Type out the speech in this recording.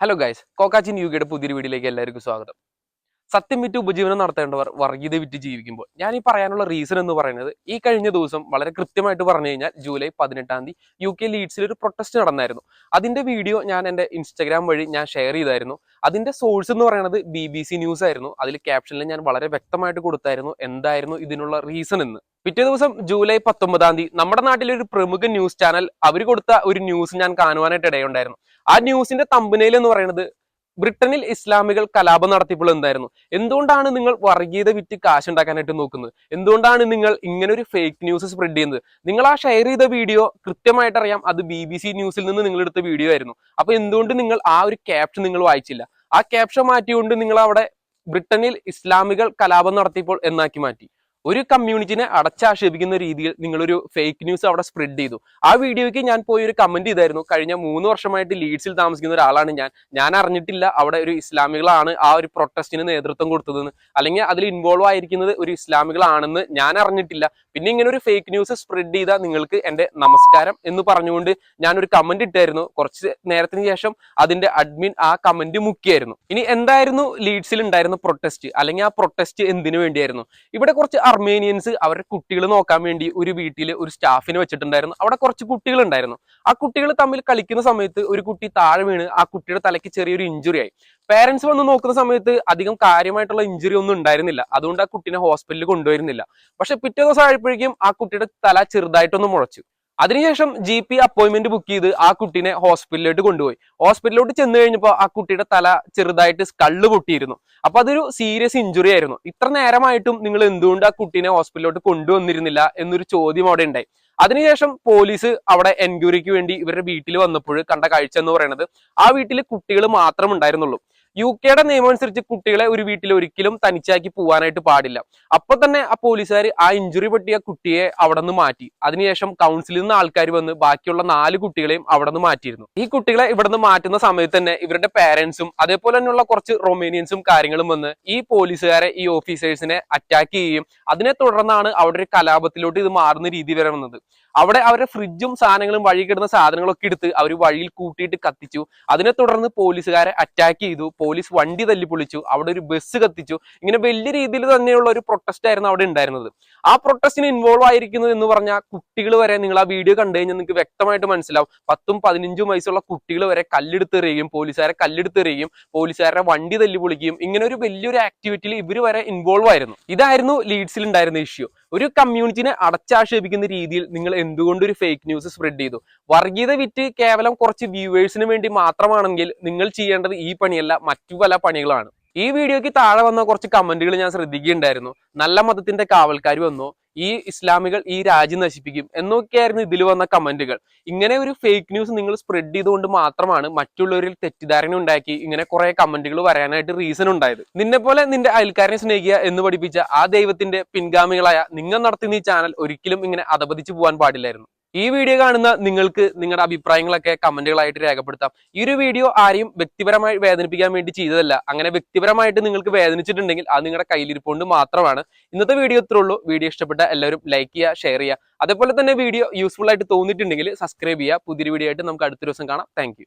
Hello guys കോക്കാച്ചിൻ യുഗയുടെ പുതിയൊരു വീഡിയോയിലേക്ക് എല്ലാവർക്കും സ്വാഗതം. സത്യം വിറ്റ് ഉപജീവനം നടത്തേണ്ടവർ വർഗീയത വിറ്റ് ജീവിക്കുമ്പോൾ. ഞാൻ ഈ പറയാനുള്ള റീസൺ എന്ന് പറയുന്നത് ഈ കഴിഞ്ഞ ദിവസം വളരെ കൃത്യമായിട്ട് പറഞ്ഞു കഴിഞ്ഞാൽ ജൂലൈ പതിനെട്ടാം തീയതി യു കെ ലീഡ്സിൽ ഒരു പ്രൊട്ടസ്റ്റ് നടന്നായിരുന്നു. അതിന്റെ വീഡിയോ ഞാൻ എന്റെ ഇൻസ്റ്റാഗ്രാം വഴി ഞാൻ ഷെയർ ചെയ്തായിരുന്നു. അതിന്റെ സോഴ്സ് എന്ന് പറയുന്നത് ബി ബി സി ന്യൂസ് ആയിരുന്നു. അതിൽ ക്യാപ്ഷനിൽ ഞാൻ വളരെ വ്യക്തമായിട്ട് കൊടുത്തായിരുന്നു എന്തായിരുന്നു ഇതിനുള്ള റീസൺ എന്ന്. പിറ്റേ ദിവസം ജൂലൈ പത്തൊമ്പതാം തീയതി നമ്മുടെ നാട്ടിലെ ഒരു പ്രമുഖ ന്യൂസ് ചാനൽ അവർ കൊടുത്ത ഒരു ന്യൂസ് ഞാൻ കാണുവാനായിട്ട് ഇടയുണ്ടായിരുന്നു. ആ ന്യൂസിന്റെ തമ്പനയിൽ എന്ന് പറയുന്നത് ബ്രിട്ടനിൽ ഇസ്ലാമികൾ കലാപം നടത്തിയപ്പോൾ എന്തായിരുന്നു? എന്തുകൊണ്ടാണ് നിങ്ങൾ വർഗീയത വിറ്റ് കാശുണ്ടാക്കാനായിട്ട് നോക്കുന്നത്? എന്തുകൊണ്ടാണ് നിങ്ങൾ ഇങ്ങനെ ഒരു ഫേക്ക് ന്യൂസ് സ്പ്രെഡ് ചെയ്യുന്നത്? നിങ്ങൾ ആ ഷെയർ ചെയ്ത വീഡിയോ കൃത്യമായിട്ട് അറിയാം അത് ബി ബി സി ന്യൂസിൽ നിന്ന് നിങ്ങൾ എടുത്ത വീഡിയോ ആയിരുന്നു. അപ്പൊ എന്തുകൊണ്ട് നിങ്ങൾ ആ ഒരു ക്യാപ്ഷൻ നിങ്ങൾ വായിച്ചില്ല? ആ ക്യാപ്ഷൻ മാറ്റിക്കൊണ്ട് നിങ്ങൾ അവിടെ ബ്രിട്ടനിൽ ഇസ്ലാമികൾ കലാപം നടത്തിയപ്പോൾ എന്നാക്കി മാറ്റി? ഒരു കമ്മ്യൂണിറ്റിനെ അടച്ചാക്ഷേപിക്കുന്ന രീതിയിൽ നിങ്ങളൊരു ഫേക്ക് ന്യൂസ് അവിടെ സ്പ്രെഡ് ചെയ്തു. ആ വീഡിയോയ്ക്ക് ഞാൻ പോയി ഒരു കമന്റ് ചെയ്തായിരുന്നു. കഴിഞ്ഞ മൂന്ന് വർഷമായിട്ട് ലീഡ്സിൽ താമസിക്കുന്ന ഒരാളാണ് ഞാൻ. ഞാൻ അറിഞ്ഞിട്ടില്ല അവിടെ ഒരു ഇസ്ലാമികളാണ് ആ ഒരു പ്രൊട്ടസ്റ്റിന് നേതൃത്വം കൊടുത്തതെന്ന്. അല്ലെങ്കിൽ അതിൽ ഇൻവോൾവ് ആയിരിക്കുന്നത് ഒരു ഇസ്ലാമികളാണെന്ന് ഞാൻ അറിഞ്ഞിട്ടില്ല. പിന്നെ ഇങ്ങനെ ഒരു ഫേക്ക് ന്യൂസ് സ്പ്രെഡ് ചെയ്ത നിങ്ങൾക്ക് എന്റെ നമസ്കാരം എന്ന് പറഞ്ഞുകൊണ്ട് ഞാനൊരു കമന്റ് ഇട്ടായിരുന്നു. കുറച്ച് നേരത്തിന് ശേഷം അതിന്റെ അഡ്മിൻ ആ കമന്റ് മുക്കിയായിരുന്നു. ഇനി എന്തായിരുന്നു ലീഡ്സിൽ ഉണ്ടായിരുന്ന പ്രൊട്ടസ്റ്റ് അല്ലെങ്കിൽ ആ പ്രൊട്ടസ്റ്റ് എന്തിനു വേണ്ടിയായിരുന്നു? ഇവിടെ കുറച്ച് അർമേനിയൻസ് അവരുടെ കുട്ടികൾ നോക്കാൻ വേണ്ടി ഒരു വീട്ടിൽ ഒരു സ്റ്റാഫിനെ വെച്ചിട്ടുണ്ടായിരുന്നു. അവിടെ കുറച്ച് കുട്ടികൾ ഉണ്ടായിരുന്നു ആ കുട്ടികൾ തമ്മിൽ കളിക്കുന്ന സമയത്ത് ഒരു കുട്ടി താഴെ വീണ് ആ കുട്ടിയുടെ തലയ്ക്ക് ചെറിയൊരു ഇഞ്ചുറി ആയി. പേരൻസ് വന്ന് നോക്കുന്ന സമയത്ത് അധികം കാര്യമായിട്ടുള്ള ഇഞ്ചുറി ഒന്നും ഉണ്ടായിരുന്നില്ല. അതുകൊണ്ട് ആ കുട്ടീനെ ഹോസ്പിറ്റലിൽ കൊണ്ടുവരുന്നില്ല. പക്ഷെ പിറ്റേ ദിവസം ആയപ്പോഴേക്കും ആ കുട്ടിയുടെ തല ചെറുതായിട്ടൊന്ന് മുളച്ചു. അതിനുശേഷം ജി പി അപ്പോയിന്റ്മെന്റ് ബുക്ക് ചെയ്ത് ആ കുട്ടീനെ ഹോസ്പിറ്റലിലോട്ട് കൊണ്ടുപോയി. ഹോസ്പിറ്റലിലോട്ട് ചെന്ന് കഴിഞ്ഞപ്പോൾ ആ കുട്ടിയുടെ തല ചെറുതായിട്ട് സ്കള്ള് പൊട്ടിയിരുന്നു. അപ്പൊ അതൊരു സീരിയസ് ഇഞ്ചുറി ആയിരുന്നു. ഇത്ര നേരമായിട്ടും നിങ്ങൾ എന്തുകൊണ്ട് ആ കുട്ടീനെ ഹോസ്പിറ്റലിലോട്ട് കൊണ്ടുവന്നിരുന്നില്ല എന്നൊരു ചോദ്യം അവിടെ ഉണ്ടായി. അതിനുശേഷം പോലീസ് അവിടെ എൻക്വയറിക്ക് വേണ്ടി ഇവരുടെ വീട്ടിൽ വന്നപ്പോൾ കണ്ട കാഴ്ച എന്ന് പറയുന്നത് ആ വീട്ടിൽ കുട്ടികൾ മാത്രം ഉണ്ടായിരുന്നുള്ളൂ. യു കെയുടെ നിയമം അനുസരിച്ച് കുട്ടികളെ ഒരു വീട്ടിൽ ഒരിക്കലും തനിച്ചാക്കി പോകാനായിട്ട് പാടില്ല. അപ്പൊ തന്നെ ആ പോലീസുകാർ ആ ഇഞ്ചുറി പറ്റിയ കുട്ടിയെ അവിടെ നിന്ന് മാറ്റി. അതിനുശേഷം കൗൺസിലിൽ നിന്ന് ആൾക്കാർ വന്ന് ബാക്കിയുള്ള നാല് കുട്ടികളെയും അവിടെ നിന്ന് മാറ്റിയിരുന്നു. ഈ കുട്ടികളെ ഇവിടെ നിന്ന് മാറ്റുന്ന സമയത്ത് തന്നെ ഇവരുടെ പേരൻസും അതേപോലെ തന്നെയുള്ള കുറച്ച് റൊമേനിയൻസും കാര്യങ്ങളും വന്ന് ഈ പോലീസുകാരെ ഈ ഓഫീസേഴ്സിനെ അറ്റാക്ക് ചെയ്യുകയും അതിനെ തുടർന്നാണ് അവിടെ ഒരു കലാപത്തിലോട്ട് ഇത് മാറുന്ന രീതി വരെ വന്നത്. അവിടെ അവരുടെ ഫ്രിഡ്ജും സാധനങ്ങളും വഴി കിടന്ന സാധനങ്ങളൊക്കെ എടുത്ത് അവർ വഴിയിൽ കൂട്ടിയിട്ട് കത്തിച്ചു. അതിനെ തുടർന്ന് പോലീസുകാരെ അറ്റാക്ക് ചെയ്തു. പോലീസ് വണ്ടി തല്ലിപ്പൊളിച്ചു അവിടെ ഒരു ബസ് കത്തിച്ചു. ഇങ്ങനെ വലിയ രീതിയിൽ തന്നെയുള്ള ഒരു പ്രൊട്ടസ്റ്റ് ആയിരുന്നു അവിടെ ഉണ്ടായിരുന്നത്. ആ പ്രൊട്ടസ്റ്റിന് ഇൻവോൾവ് ആയിരിക്കുന്നത് എന്ന് പറഞ്ഞാൽ കുട്ടികൾ വരെ നിങ്ങൾ ആ വീഡിയോ കണ്ടു കഴിഞ്ഞാൽ നിങ്ങൾക്ക് വ്യക്തമായിട്ട് മനസ്സിലാവും. പത്തും പതിനഞ്ചും വയസ്സുള്ള കുട്ടികൾ വരെ കല്ലെടുത്തെറിയുകയും പോലീസുകാരെ കല്ലെടുത്തെറിയുകയും പോലീസുകാരുടെ വണ്ടി തല്ലിപ്പൊളിക്കുകയും ഇങ്ങനെ ഒരു വലിയൊരു ആക്ടിവിറ്റിയിൽ ഇവർ വരെ ഇൻവോൾവ് ആയിരുന്നു. ഇതായിരുന്നു ലീഡ്സിൽ ഉണ്ടായിരുന്ന ഇഷ്യൂ ഒരു കമ്മ്യൂണിറ്റിനെ അടച്ചാക്ഷേപിക്കുന്ന രീതിയിൽ നിങ്ങൾ എന്തുകൊണ്ട് ഒരു ഫേക്ക് ന്യൂസ് സ്പ്രെഡ് ചെയ്തു? വർഗീയത വിറ്റ് കേവലം കുറച്ച് വ്യൂവേഴ്സിന് വേണ്ടി മാത്രമാണെങ്കിൽ നിങ്ങൾ ചെയ്യേണ്ടത് ഈ പണിയല്ല മറ്റു പല പണികളാണ്. ഈ വീഡിയോക്ക് താഴെ വന്ന കുറച്ച് കമന്റുകൾ ഞാൻ ശ്രദ്ധിക്കുകയുണ്ടായിരുന്നു. നല്ല മതത്തിന്റെ കാവൽക്കാർ വന്നോ. ഈ ഇസ്ലാമികൾ ഈ രാജ്യം നശിപ്പിക്കും എന്നൊക്കെയായിരുന്നു ഇതിൽ വന്ന കമന്റുകൾ. ഇങ്ങനെ ഒരു ഫേക്ക് ന്യൂസ് നിങ്ങൾ സ്പ്രെഡ് ചെയ്തുകൊണ്ട് മാത്രമാണ് മറ്റുള്ളവരിൽ തെറ്റിദ്ധാരണ ഉണ്ടാക്കി ഇങ്ങനെ കുറെ കമന്റുകൾ വരാനായിട്ട് റീസൺ ഉണ്ടായത്. നിന്നെ പോലെ നിന്റെ അയൽക്കാരനെ സ്നേഹിക്കുക എന്ന് പഠിപ്പിച്ച ആ ദൈവത്തിന്റെ പിൻഗാമികളായ നിങ്ങൾ നടത്തുന്ന ഈ ചാനൽ ഒരിക്കലും ഇങ്ങനെ അധപതിച്ചു പോകാൻ പാടില്ലായിരുന്നു. ഈ വീഡിയോ കാണുന്ന നിങ്ങൾക്ക് നിങ്ങളുടെ അഭിപ്രായങ്ങളൊക്കെ കമന്റുകളായിട്ട് രേഖപ്പെടുത്താം. ഈ ഒരു വീഡിയോ ആരെയും വ്യക്തിപരമായി വേദനിപ്പിക്കാൻ വേണ്ടി ചെയ്തതല്ല. അങ്ങനെ വ്യക്തിപരമായിട്ട് നിങ്ങൾക്ക് വേദനിച്ചിട്ടുണ്ടെങ്കിൽ അത് നിങ്ങളുടെ കയ്യിലിരിപ്പുകൊണ്ട് മാത്രമാണ്. ഇന്നത്തെ വീഡിയോ ഇത്രേ ഉള്ളൂ. വീഡിയോ ഇഷ്ടപ്പെട്ട എല്ലാവരും ലൈക്ക് ചെയ്യുക ഷെയർ ചെയ്യുക. അതേപോലെ തന്നെ വീഡിയോ യൂസ്ഫുൾ ആയിട്ട് തോന്നിയിട്ടുണ്ടെങ്കിൽ സബ്സ്ക്രൈബ് ചെയ്യുക. പുതിയൊരു വീഡിയോ ആയിട്ട് നമുക്ക് അടുത്ത ദിവസം കാണാം. താങ്ക്